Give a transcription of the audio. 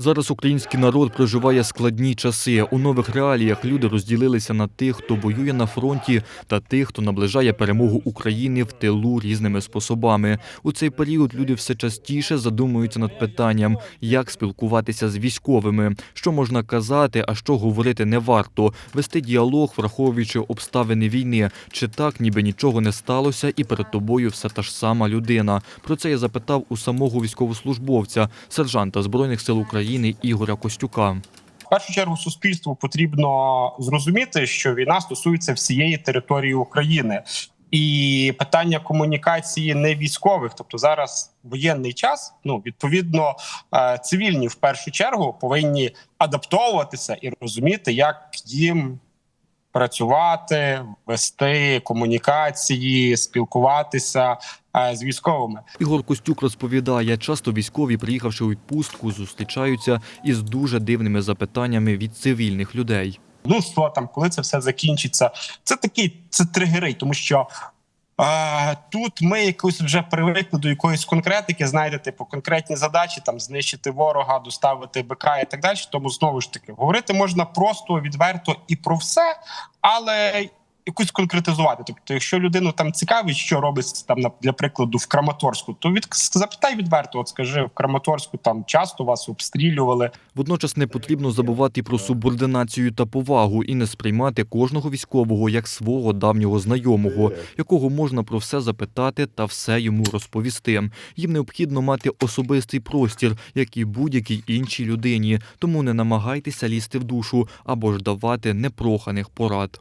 Зараз український народ проживає складні часи. У нових реаліях люди розділилися на тих, хто воює на фронті, та тих, хто наближає перемогу України в тилу різними способами. У цей період люди все частіше задумуються над питанням, як спілкуватися з військовими, що можна казати, а що говорити не варто, вести діалог, враховуючи обставини війни, чи так, ніби нічого не сталося, і перед тобою все та ж сама людина. Про це я запитав у самого військовослужбовця, сержанта збройних сил України Ігоря Костюка. В першу чергу суспільству потрібно зрозуміти, що війна стосується всієї території України. І питання комунікації не військових, тобто зараз воєнний час. Ну відповідно, е, цивільні в першу чергу повинні адаптовуватися і розуміти, як їм працювати, вести комунікації, спілкуватися е, з військовими. Ігор Костюк розповідає, часто військові, приїхавши у відпустку, зустрічаються із дуже дивними запитаннями від цивільних людей. ну що там, коли це все закінчиться. Це такі це тригери, тому що тут ми якось вже привикли до якоїсь конкретики, знаєте, типу конкретні задачі, там знищити ворога, доставити БК і так далі. Тому знову ж таки говорити можна просто, відверто і про все, але. Якусь конкретизувати, тобто, якщо людину там цікавить, що робиться там для прикладу в Краматорську, то від запитай відверто. От скажи в Краматорську там часто вас обстрілювали, Водночас не потрібно забувати про субординацію та повагу і не сприймати кожного військового як свого давнього знайомого, якого можна про все запитати та все йому розповісти. Їм необхідно мати особистий простір, як і будь-якій іншій людині, тому не намагайтеся лізти в душу або ж давати непроханих порад.